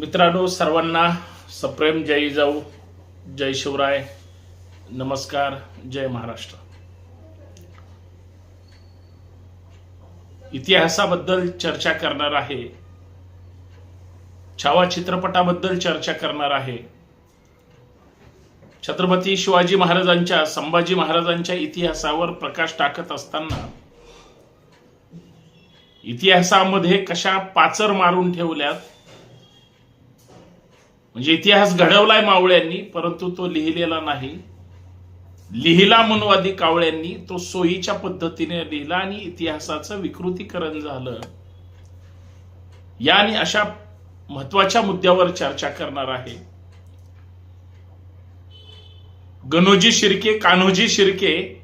मित्रांनो सर्वांना सप्रेम जय जाऊ जय शिवराय नमस्कार जय महाराष्ट्र. इतिहासाबद्दल चर्चा करणार आहे. छावा चित्रपटाबद्दल चर्चा करणार आहे. छत्रपती शिवाजी महाराजांच्या संभाजी महाराजांच्या इतिहासावर प्रकाश टाकत असताना इतिहासामध्ये कशा पाचर मारून ठेवल्यात म्हणजे इतिहास घडवलाय मावळ्यांनी परंतु तो लिहिलेला नाही. लिहिला मनवादी कावळ्यांनी तो सोयीच्या पद्धतीने लिहिला आणि इतिहासाचं विकृतीकरण झालं. या आणि अशा महत्त्वाच्या मुद्द्यावर चर्चा करणार आहे. गणोजी शिर्के कान्होजी शिर्के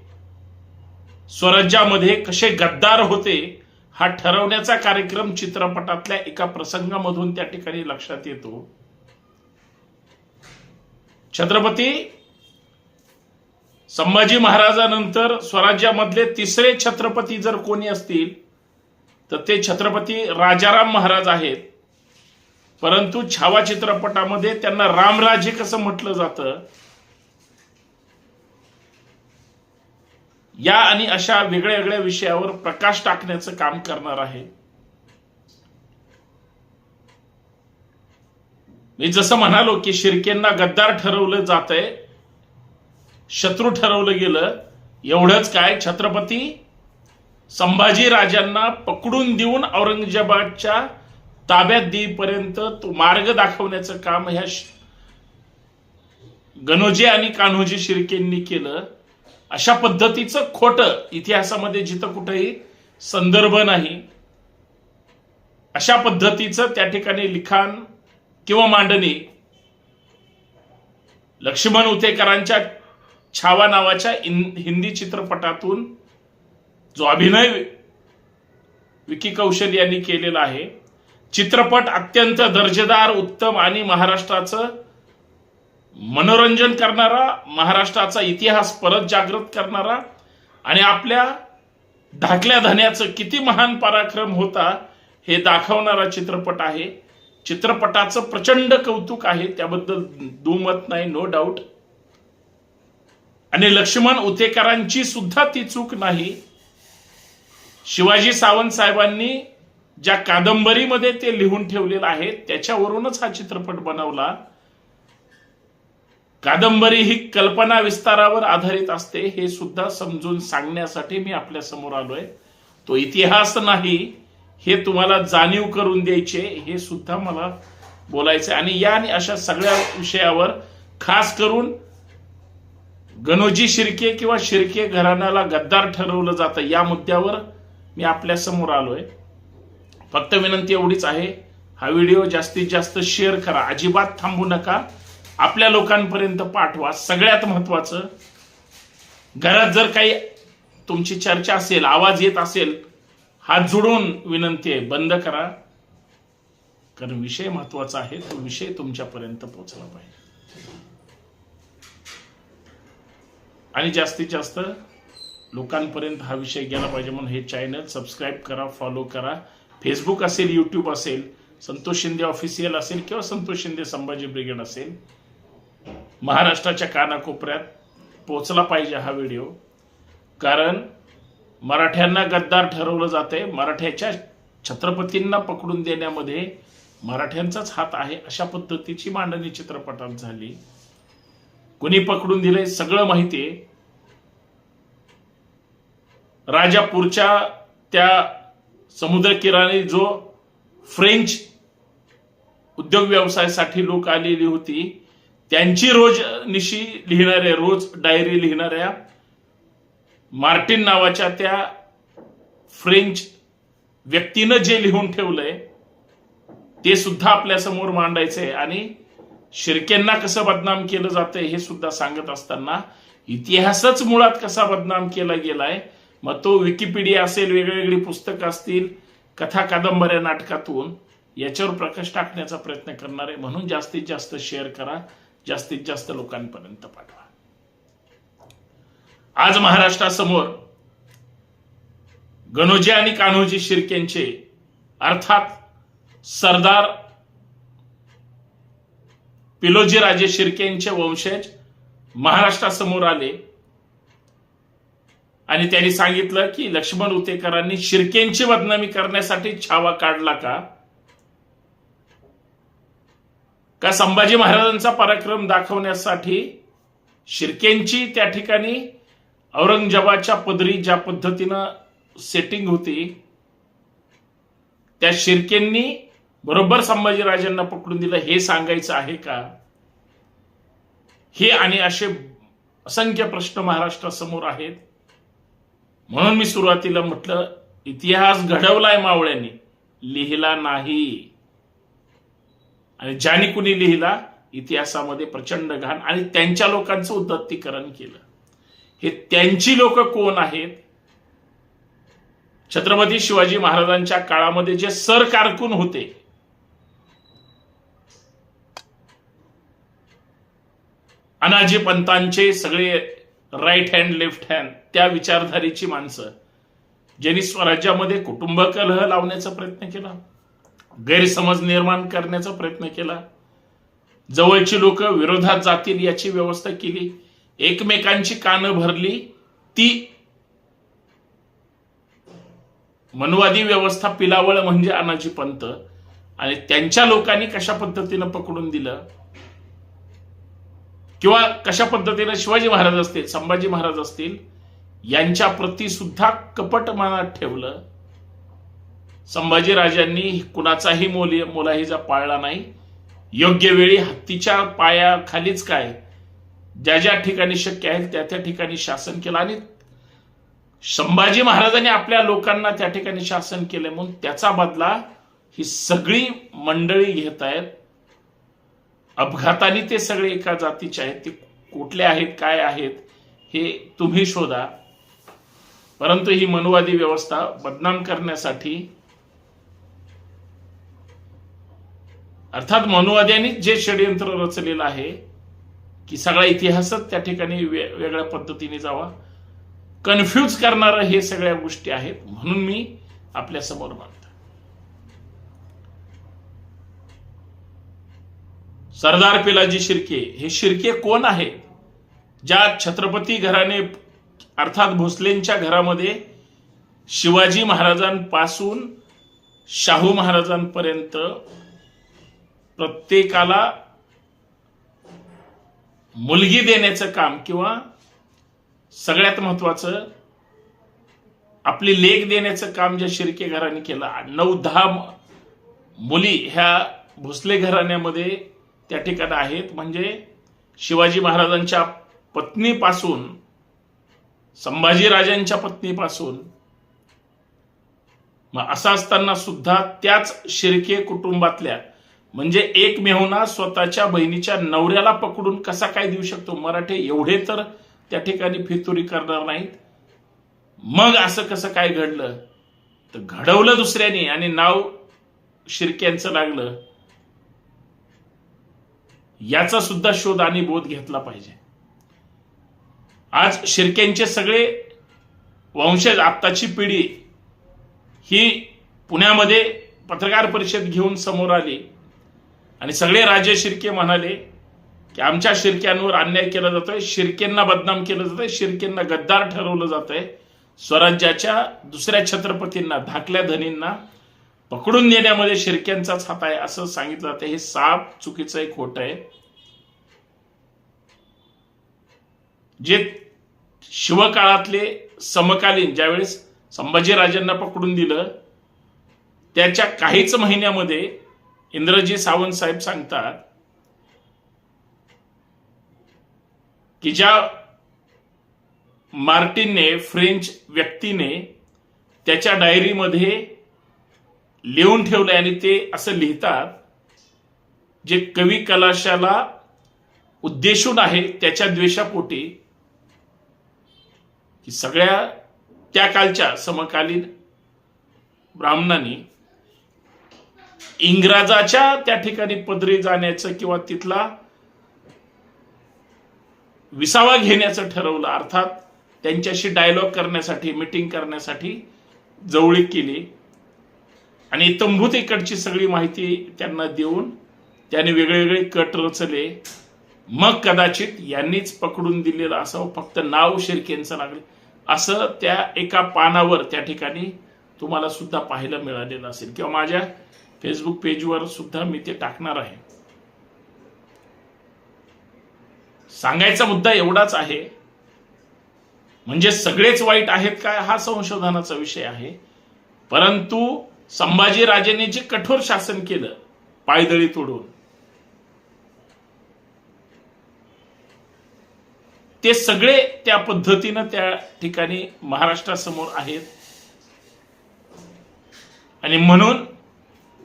स्वराज्यामध्ये कसे गद्दार होते हा ठरवण्याचा कार्यक्रम चित्रपटातल्या एका प्रसंगामधून त्या ठिकाणी लक्षात येतो. छत्रपती संभाजी महाराजानंतर स्वराज्यामधले तिसरे छत्रपती जर कोणी असतील तर ते छत्रपती राजाराम महाराज आहेत. परंतु छावा चित्रपटामध्ये त्यांना रामराजे कसं म्हटलं जातं? या आणि अशा वेगळ्या वेगळ्या विषयावर प्रकाश टाकण्याचं काम करणार आहे. मी जसं म्हणालो की शिर्केंना गद्दार ठरवलं जात आहे शत्रू ठरवलं गेलं एवढंच काय? छत्रपती संभाजी राजांना पकडून देऊन औरंगजेबाच्या ताब्यात देईपर्यंत तो मार्ग दाखवण्याचं काम ह्या गणोजी आणि कान्होजी शिर्केंनी केलं. अशा पद्धतीचं खोटं इतिहासामध्ये जिथं कुठेही संदर्भ नाही. अशा पद्धतीचं त्या ठिकाणी लिखाण किंवा मांडणी. लक्ष्मण उतेकरांच्या छावा नावाच्या हिंदी चित्रपटातून जो अभिनय विकी कौशल यांनी केलेला आहे चित्रपट अत्यंत दर्जेदार उत्तम आणि महाराष्ट्राचं मनोरंजन करणारा महाराष्ट्राचा इतिहास परत जागृत करणारा आणि आपल्या धाकल्या धन्याचं किती महान पराक्रम होता हे दाखवणारा चित्रपट आहे. चित्रपटाचं प्रचंड कौतुक आहे त्याबद्दल दुमत नाही नो डाऊट आणि लक्ष्मण उतेकरांची सुद्धा ती चूक नाही. शिवाजी सावंत साहेबांनी ज्या कादंबरीमध्ये ते लिहून ठेवलेलं आहे त्याच्यावरूनच हा चित्रपट बनवला. कादंबरी ही कल्पना विस्तारावर आधारित असते हे सुद्धा समजून सांगण्यासाठी मी आपल्यासमोर आलोय. तो इतिहास नाही हे तुम्हाला जाणीव करून द्यायचे हे सुद्धा मला बोलायचे आणि या आणि अशा सगळ्या विषयावर खास करून गणोजी शिर्के किंवा शिर्के घराण्याला गद्दार ठरवलं जातं या मुद्द्यावर मी आपल्यासमोर आलोय. फक्त विनंती एवढीच आहे हा व्हिडिओ जास्तीत जास्त शेअर करा. अजिबात थांबू नका. आपल्या लोकांपर्यंत पाठवा. सगळ्यात महत्वाचं घरात जर काही तुमची चर्चा असेल आवाज येत असेल हात जोडून विनंती आहे बंद करा. कारण विषय महत्त्वाचा आहे तो विषय तुमच्यापर्यंत पोहोचला पाहिजे. आणि जास्तीत जास्त लोकांपर्यंत हा विषय गेला पाहिजे म्हणून हे चॅनल सबस्क्राईब करा फॉलो करा. फेसबुक असेल यूट्यूब असेल संतोष शिंदे ऑफिशियल असेल किंवा संतोष शिंदे संभाजी ब्रिगेड असेल महाराष्ट्राच्या कानाकोपऱ्यात पोचला पाहिजे हा व्हिडिओ कारण मराठ्यांना गद्दार ठरवलं जाते. मराठ्याच्या छत्रपतींना पकडून देण्यामध्ये मराठ्यांचाच हात आहे अशा पद्धतीची मांडणी चित्रपटात झाली. कुणी पकडून दिले सगळं माहिती आहे. राजापूरच्या त्या समुद्रकिराणी जो फ्रेंच उद्योग व्यवसायासाठी लोक आलेली होती त्यांची रोज निशी लिहिणाऱ्या रोज डायरी लिहिणाऱ्या मार्टिन नावाच्या त्या फ्रेंच व्यक्तीनं जे लिहून ठेवलंय ते सुद्धा आपल्यासमोर मांडायचंय आणि शिर्केंना कसं बदनाम केलं जातंय हे सुद्धा सांगत असताना इतिहासच मुळात कसा बदनाम केला गेलाय मग तो विकिपीडिया असेल वेगवेगळी पुस्तकं असतील कथा कादंबऱ्या नाटकातून याच्यावर प्रकाश टाकण्याचा प्रयत्न करणार आहे म्हणून जास्तीत जास्त शेअर करा जास्तीत जास्त लोकांपर्यंत पाठवा. आज महाराष्ट्रासमोर गणोजी आणि कान्होजी शिर्केंचे अर्थात सरदार पिलोजी राजे शिर्केंचे वंशज महाराष्ट्रासमोर आले. आणि त्यांनी सांगितलं की लक्ष्मण उतेकरांनी शिर्केंची बदनामी करण्यासाठी छावा काढला का? का संभाजी महाराजांचा पराक्रम दाखवण्यासाठी शिर्केंची त्या ठिकाणी औरंगजेबाच्या पदरी ज्या पद्धतीनं सेटिंग होती त्या शिर्केंनी बरोबर संभाजीराजांना पकडून दिलं. हे सांगायचं आहे का? हे आणि असे असंख्य प्रश्न महाराष्ट्रासमोर आहेत. म्हणून मी सुरुवातीला म्हटलं इतिहास घडवलाय मावळ्यांनी. लिहिला नाही. आणि ज्याने कुणी लिहिला इतिहासामध्ये प्रचंड घाण आणि त्यांच्या लोकांचं उदत्तीकरण केलं. हे त्यांची लोक कोण आहेत? छत्रपती शिवाजी महाराजांच्या काळामध्ये जे सर कारकून होते. अनाजी पंतांचे सगळे राईट हँड लेफ्ट हँड त्या विचारधारेची माणसं ज्यांनी स्वराज्यामध्ये कुटुंब कलह लावण्याचा प्रयत्न केला गैरसमज निर्माण करण्याचा प्रयत्न केला जवळची लोक विरोधात जातील याची व्यवस्था केली. एकमेकांची कानं भरली ती मनवादी व्यवस्था पिलावळ म्हणजे अनाजी पंत. आणि त्यांच्या लोकांनी कशा पद्धतीनं पकडून दिलं? किंवा कशा पद्धतीनं शिवाजी महाराज असतील संभाजी महाराज असतील यांच्या प्रती सुद्धा कपट मनात ठेवलं. संभाजी राजांनी कुणाचाही मोली मोलाहिजा पाळला नाही योग्य वेळी हत्तीच्या पायाखालीच काय ज्या ज्या ठिकाणी शक्य आहे त्या त्या ठिकाणी शासन केलं आणि संभाजी महाराजांनी आपल्या लोकांना त्या ठिकाणी शासन केले म्हणून त्याचा बदला ही सगळी मंडळी घेत आहेत. अपघाताने ते सगळे एका जातीचे आहेत. ते कुठले आहेत काय आहेत हे तुम्ही शोधा. परंतु ही मनुवादी व्यवस्था बदनाम करण्यासाठी अर्थात मनुवाद्यांनी जे षडयंत्र रचलेलं आहे की सगळा इतिहासच त्या ठिकाणी वे- वेगळ्या पद्धतीने जावा. कन्फ्यूज करणारं हे सगळ्या गोष्टी आहेत म्हणून मी आपल्यासमोर मांडतो. सरदार पिलाजी शिर्के हे शिर्के कोण आहे ज्या छत्रपती घराने अर्थात भोसलेंच्या घरामध्ये शिवाजी महाराजांपासून शाहू महाराजांपर्यंत प्रत्येकाला मुलगी देण्याचं काम किंवा सगळ्यात महत्वाचं आपली लेख देण्याचं काम ज्या शिर्के घराने केलं नऊ दहा मुली ह्या भोसले घराण्यामध्ये त्या ठिकाणी आहेत. म्हणजे शिवाजी महाराजांच्या पत्नीपासून संभाजीराजांच्या पत्नीपासून मग असं असताना सुद्धा त्याच शिर्के कुटुंबातल्या म्हणजे एक मेहुणा स्वतःच्या बहिणीच्या नवऱ्याला पकडून कसा काय देऊ शकतो मराठे? एवढे तर त्या ठिकाणी फितुरी करणार नाहीत. मग असं कसं काय घडलं? तर घडवलं दुसऱ्याने आणि नाव शिर्क्यांचं लागलं. याचा सुद्धा शोध आणि बोध घेतला पाहिजे. आज शिर्क्यांचे सगळे वंशज आत्ताची पिढी ही पुण्यामध्ये पत्रकार परिषद घेऊन समोर आली. आणि सगळे राजे शिर्के म्हणाले की आमच्या शिर्क्यांवर अन्याय केला जातोय शिर्केंना बदनाम केलं जातंय शिर्केंना गद्दार ठरवलं जातंय. स्वराज्याच्या दुसऱ्या छत्रपतींना धाकल्या धनींना पकडून नेण्यामध्ये शिर्क्यांचाच हात आहे असं सांगितलं जातं हे साप चुकीचं एक खोट आहे. जे शिवकाळातले समकालीन ज्यावेळेस संभाजीराजांना पकडून दिलं त्याच्या काहीच महिन्यामध्ये इंद्रजी सावंत साहेब सांगतात की ज्या मार्टिनने फ्रेंच व्यक्तीने त्याच्या डायरीमध्ये लिहून ठेवलंय आणि ते असं लिहितात जे कवी कलाशाला उद्देशून आहे त्याच्या द्वेषापोटी की सगळ्या त्या कालच्या समकालीन ब्राह्मणांनी इंग्रजाच्या त्या ठिकाणी पदरी जाण्याचं किंवा तिथला विसावा घेण्याचं ठरवलं. अर्थात त्यांच्याशी डायलॉग करण्यासाठी मिटिंग करण्यासाठी जवळीक केली. आणि तंबूत इकडची सगळी माहिती त्यांना देऊन त्याने वेगळेवेगळे कट रचले. मग कदाचित यांनीच पकडून दिलेलं असावं. फक्त नाव शिर्केंचं लागले. असं त्या एका पानावर त्या ठिकाणी तुम्हाला सुद्धा पाहायला मिळालेलं असेल. किंवा माझ्या फेसबुक पेजवर सुद्धा मी ते टाकणार आहे. सांगायचा मुद्दा एवढाच आहे. म्हणजे सगळेच वाईट आहेत काय? हा संशोधनाचा विषय आहे. परंतु संभाजीराजेने जे कठोर शासन केलं पायदळी तोडून ते सगळे त्या पद्धतीनं त्या ठिकाणी महाराष्ट्रासमोर आहेत. आणि म्हणून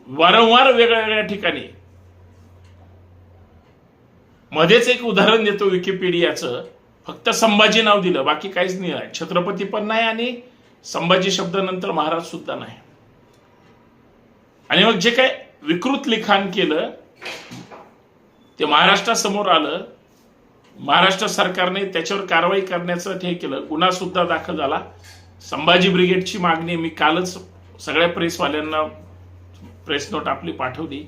वारंवार वेगळ्या वेगळ्या ठिकाणी. मध्येच एक उदाहरण देतो विकिपीडियाचं. फक्त संभाजी नाव दिलं बाकी काहीच नाही आहे. छत्रपती पण नाही आणि संभाजी शब्दानंतर महाराज सुद्धा नाही. आणि मग जे काय विकृत लिखाण केलं ते महाराष्ट्रासमोर आलं. महाराष्ट्र सरकारने त्याच्यावर कारवाई करण्याचं हे केलं. गुन्हा सुद्धा दाखल झाला. संभाजी ब्रिगेडची मागणी मी कालच सगळ्या प्रेसवाल्यांना प्रेस नोट आपली पाठवली.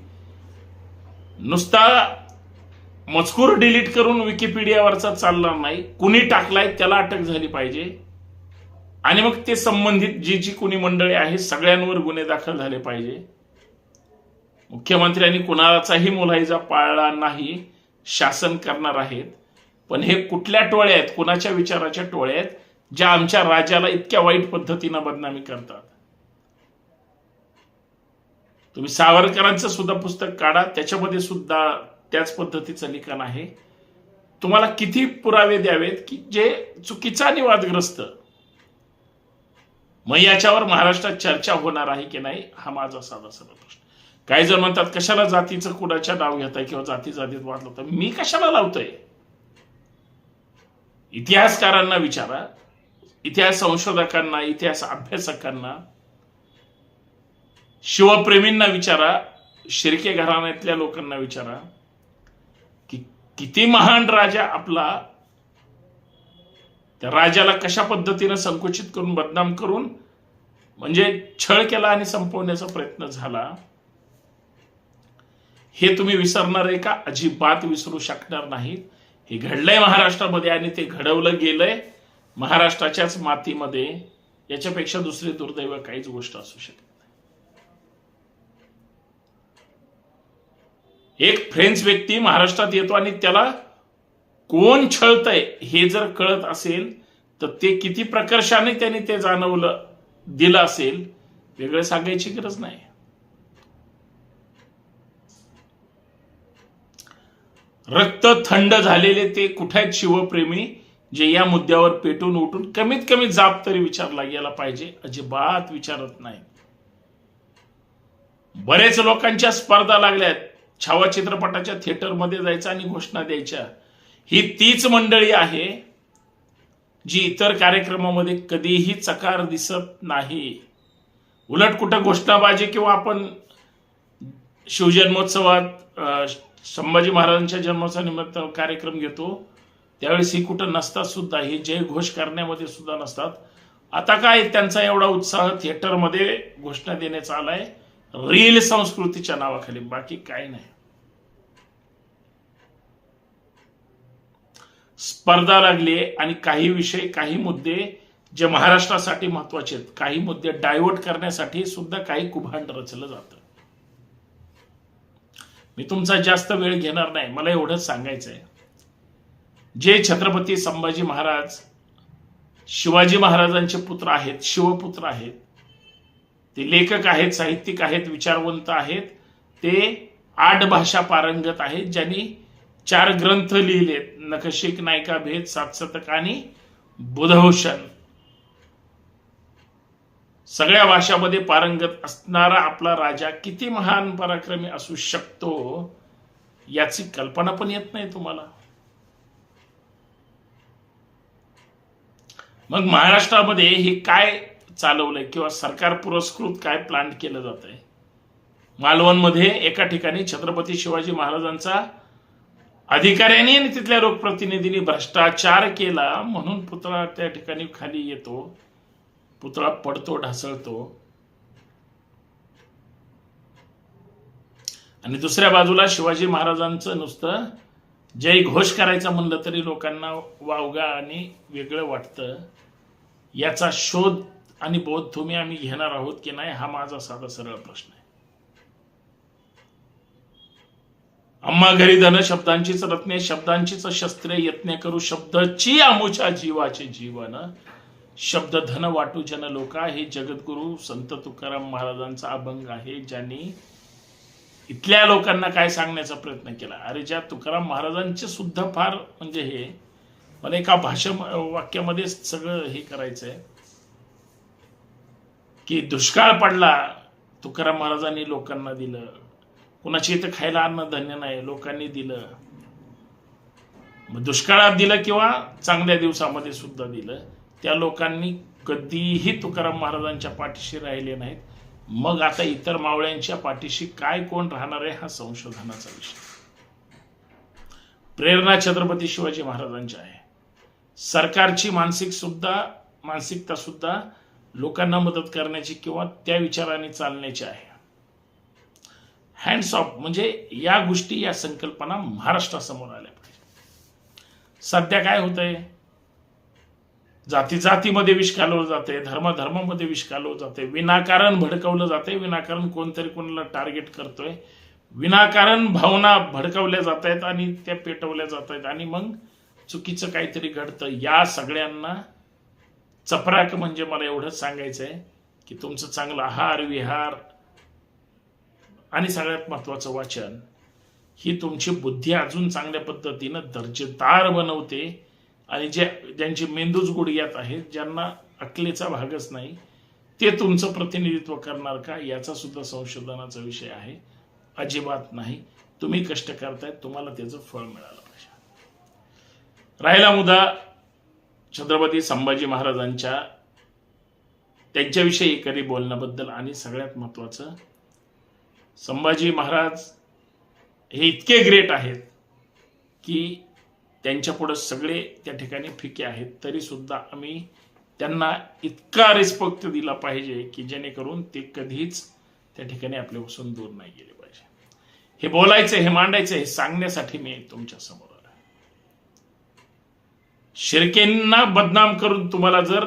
नुसता मजकूर डिलीट करून विकिपीडियावरचा चालणार नाही. कुणी टाकलाय त्याला अटक झाली पाहिजे. आणि मग ते संबंधित जी जी कुणी मंडळी आहेत सगळ्यांवर गुन्हे दाखल झाले पाहिजे. मुख्यमंत्र्यांनी कुणाचाही मुलाहिजा पाळला नाही शासन करणार आहेत. पण हे कुठल्या टोळ्या आहेत? कुणाच्या विचाराच्या टोळ्या आहेत? ज्या आमच्या राजाला इतक्या वाईट पद्धतीनं बदनामी करतात. तुम्ही सावरकरांचं सुद्धा पुस्तक काढा. त्याच्यामध्ये सुद्धा त्याच पद्धतीचं लिखाण आहे. तुम्हाला किती पुरावे द्यावेत की जे चुकीचा आणि वादग्रस्त? मग याच्यावर महाराष्ट्रात चर्चा होणार आहे की नाही हा माझा साधा सरळ प्रश्न. काही जण म्हणतात कशाला जातीचं कुणाच्या नाव घेताय किंवा जाती जातीत वाद लावताय मी कशाला लावतोय? इतिहासकारांना विचारा. इतिहास संशोधकांना इतिहास अभ्यासकांना शिवप्रेमींना विचारा शिर्के घराण्यातल्या लोकांना विचारा की किती महान राजा आपला त्या राजाला कशा पद्धतीनं संकुचित करून बदनाम करून म्हणजे छळ केला आणि संपवण्याचा प्रयत्न झाला हे तुम्ही विसरणार आहे का? अजिबात विसरू शकणार नाहीत. हे घडलंय महाराष्ट्रामध्ये आणि ते घडवलं गेलंय महाराष्ट्राच्याच मातीमध्ये. याच्यापेक्षा दुसरी दुर्दैव काहीच गोष्ट असू शकते एक फ्रेंच व्यक्ती महाराष्ट्रात येतो आणि त्याला कोण छळतंय हे जर कळत असेल तर ते किती प्रकर्षाने त्यांनी ते जाणवलं दिलं असेल वेगळं सांगायची गरज नाही. रक्त थंड झालेले ते कुठे आहेत शिवप्रेमी जे या मुद्द्यावर पेटून उठून कमीत कमी जाब तरी विचारला गेला पाहिजे अजिबात विचारत नाही बरेच लोकांच्या स्पर्धा लागल्यात. छावा चित्रपटाच्या थिएटरमध्ये जायचं आणि घोषणा द्यायच्या. ही तीच मंडळी आहे जी इतर कार्यक्रमामध्ये कधीही चकार दिसत नाही. उलट कुठं घोषणाबाजी किंवा आपण शिवजन्मोत्सवात संभाजी महाराजांच्या जन्माचा निमित्त कार्यक्रम घेतो त्यावेळेस ही कुठं नसतात सुद्धा हे जय घोष करण्यामध्ये सुद्धा नसतात. आता काय त्यांचा एवढा उत्साह थिएटरमध्ये घोषणा देण्याचा आलाय? रील संस्कृतीच्या नावाखाली बाकी काय नाही. स्पर्धा लागली आणि काही विषय काही मुद्दे जे महाराष्ट्रासाठी महत्त्वाचे आहेत काही मुद्दे डायव्हर्ट करण्यासाठी सुद्धा काही कुभांड रचलं जातं. मी तुमचा जास्त वेळ घेणार नाही मला एवढंच सांगायचं आहे. जे छत्रपती संभाजी महाराज शिवाजी महाराजांचे पुत्र आहेत शिवपुत्र आहेत ते लेखक आहेत साहित्यिक आहेत विचारवंत आहेत. ते आठ भाषा पारंगत आहेत ज्यांनी चार ग्रंथ लिहिलेत. नखशिक नायका भेद सातशतक आणि बुधभूषण. सगळ्या भाषामध्ये पारंगत असणारा आपला राजा किती महान पराक्रमी असू शकतो याची कल्पना पण येत नाही तुम्हाला. मग महाराष्ट्रामध्ये हे काय चालवलंय किंवा सरकार पुरस्कृत काय प्लांट केलं जात आहे मालवणमध्ये एका ठिकाणी छत्रपती शिवाजी महाराजांचा अधिकाऱ्यांनी आणि तिथल्या लोकप्रतिनिधींनी भ्रष्टाचार केला म्हणून पुतळा त्या ठिकाणी खाली येतो. पुतळा पडतो ढासळतो. आणि दुसऱ्या बाजूला शिवाजी महाराजांचं नुसतं जय घोष करायचं म्हणलं तरी लोकांना वावगा आणि वेगळं वाटतं. याचा शोध आणि बौद्ध तुम्ही आम्ही घेणार आहोत की नाही हा माझा साधा सरळ प्रश्न आहे. अम्मा घरी धन शब्दांचीच रत्ने शब्दांचीच शस्त्रे यत्ने करू शब्दची आमुच्या जीवाचे जीवन. शब्द धन वाटू जन लोका हे जगद्गुरु संत तुकाराम महाराजांचा अभंग आहे ज्यांनी इथल्या लोकांना काय सांगण्याचा प्रयत्न केला. अरे ज्या तुकाराम महाराजांचे सुद्धा फार म्हणजे हे मला एका भाषा वाक्यामध्ये सगळं हे करायचंय. की दुष्काळ पडला तुकाराम महाराजांनी लोकांना दिलं. कुणाची इथं खायला अन्न धन्य नाही लोकांनी दिलं. मग दुष्काळात दिलं किंवा चांगल्या दिवसामध्ये सुद्धा दिलं त्या लोकांनी कधीही तुकाराम महाराजांच्या पाठीशी राहिले नाहीत. मग आता इतर मावळ्यांच्या पाठीशी काय कोण राहणार आहे हा संशोधनाचा विषय. प्रेरणा छत्रपती शिवाजी महाराजांच्या आहे. सरकारची मानसिक सुद्धा मानसिकता सुद्धा लोकांना मदत करण्याची किंवा त्या विचाराने चालण्याची आहे. हँड्स ऑफ म्हणजे या गोष्टी या संकल्पना महाराष्ट्रासमोर आल्या पाहिजे सध्या काय होतंय? जाती जातीमध्ये विष कालवलं जाते धर्म धर्मामध्ये विष कालवलं जाते विनाकारण भडकवलं जाते विनाकारण कोणतरी कोणाला टार्गेट करतोय विनाकारण भावना भडकवल्या जात आहेत आणि त्या पेटवल्या जात आहेत आणि मग चुकीचं काहीतरी घडतं. या सगळ्यांना चपराक म्हणजे मला एवढंच सांगायचं आहे की तुमचं चांगलं आहार विहार आणि सगळ्यात महत्वाचं वाचन ही तुमची बुद्धी अजून चांगल्या पद्धतीनं दर्जेदार बनवते आणि जे ज्यांची मेंदूच गुडघ्यात आहेत ज्यांना अकलेचा भागच नाही ते तुमचं प्रतिनिधित्व करणार का याचा सुद्धा संशोधनाचा विषय आहे. अजिबात नाही. तुम्ही कष्ट करताय तुम्हाला त्याचं फळ मिळालं पाहिजे. राहिला मुद्दा. छत्रपती संभाजी महाराजांच्या त्यांच्याविषयी कधी बोलण्याबद्दल आणि सगळ्यात महत्वाचं संभाजी महाराज हे इतके ग्रेट आहेत की त्यांच्यापुढं सगळे त्या ठिकाणी फिके आहेत तरी सुद्धा आम्ही त्यांना इतका रिस्पेक्ट दिला पाहिजे की जेणेकरून ते कधीच त्या ठिकाणी आपल्यापासून दूर नाही गेले पाहिजे. हे बोलायचं हे मांडायचं हे सांगण्यासाठी मी तुमच्यासमोर शिर्केंना बदनाम करून तुम्हाला जर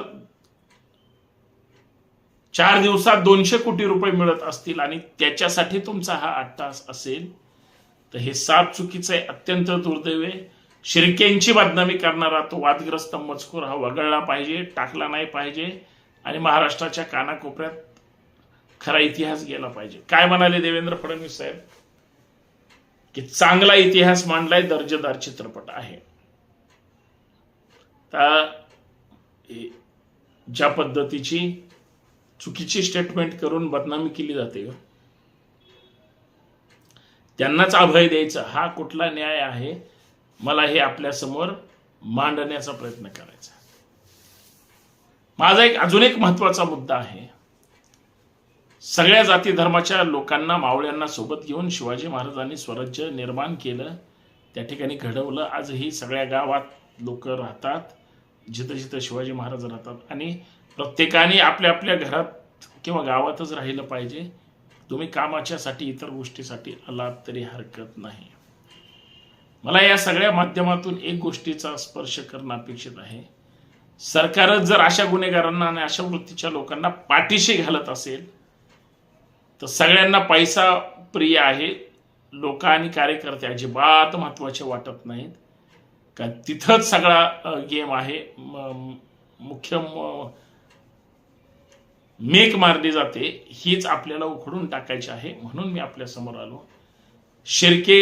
चार दिवसात दोनशे कोटी रुपये मिळत असतील आणि त्याच्यासाठी तुमचा हा अट्टास असेल तर हे साप चुकीचं आहे अत्यंत दुर्दैव आहे. शिर्केंची बदनामी करणारा तो वादग्रस्त मजकूर हा वगळला पाहिजे टाकला नाही पाहिजे आणि महाराष्ट्राच्या कानाकोपऱ्यात खरा इतिहास गेला पाहिजे. काय म्हणाले देवेंद्र फडणवीस साहेब? की चांगला इतिहास मांडलाय दर्जेदार चित्रपट आहे. त्या ज्या पद्धतीची चुकीची स्टेटमेंट करून बदनामी केली जाते त्यांनाच अभय द्यायचा हा कुठला न्याय आहे? मला हे आपल्यासमोर मांडण्याचा प्रयत्न करायचा. माझा एक अजून एक महत्त्वाचा मुद्दा आहे. सगळ्या जाती धर्माच्या लोकांना मावळ्यांना सोबत घेऊन शिवाजी महाराजांनी स्वराज्य निर्माण केलं. त्या ठिकाणी घडवलं. आजही सगळ्या गावात लोक राहतात. जिथं जिथं शिवाजी महाराज राहतात आणि प्रत्येकाने आपल्या आपल्या घरात किंवा गावातच राहिलं पाहिजे तुम्ही कामाच्यासाठी इतर गोष्टीसाठी आलात तरी हरकत नाही. मला या सगळ्या माध्यमातून एक गोष्टीचा स्पर्श करणं अपेक्षित आहे. सरकारच जर अशा गुन्हेगारांना आणि अशा वृत्तीच्या लोकांना पाठीशी घालत असेल तर सगळ्यांना पैसा प्रिय आहे. लोक आणि कार्यकर्ते अजिबात महत्त्वाचे वाटत नाहीत. कारण तिथंच सगळा गेम आहे. मुख्य मेक मारली जाते. हीच आपल्याला उखडून टाकायची आहे. म्हणून मी आपल्यासमोर आलो. शिर्के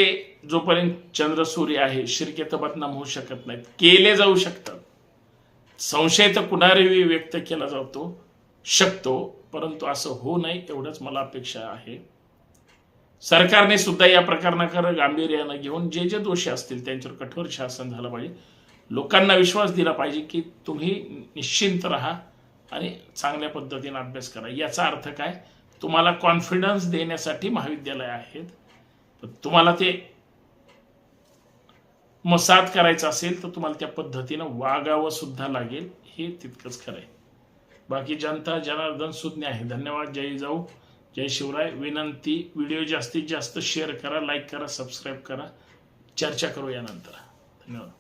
जोपर्यंत चंद्र सूर्य आहे शिर्के तर बदनाम होऊ शकत नाहीत. केले जाऊ शकतात. संशय तर कुणारेही व्यक्त केला जातो शकतो. परंतु असं होऊ नये एवढंच मला अपेक्षा आहे. सरकारने सुद्धा या प्रकरणाकडे गांभीर्यानं घेऊन जे जे दोषी असतील त्यांच्यावर कठोर शासन झालं पाहिजे. लोकांना विश्वास दिला पाहिजे की तुम्ही निश्चिंत राहा आणि चांगल्या पद्धतीने अभ्यास करा. याचा अर्थ काय? तुम्हाला कॉन्फिडन्स देण्यासाठी महाविद्यालय आहेत. तुम्हाला ते मसाद करायचं असेल तर तुम्हाला त्या पद्धतीनं वागावं सुद्धा लागेल. हे तितकंच खरं आहे. बाकी जनता जनार्दन सुज्ञ आहे. धन्यवाद. जय जाऊ. जय शिवराय. विनंती व्हिडिओ जास्तीत जास्त शेअर करा लाईक करा सबस्क्राईब करा. चर्चा करू यानंतर धन्यवाद.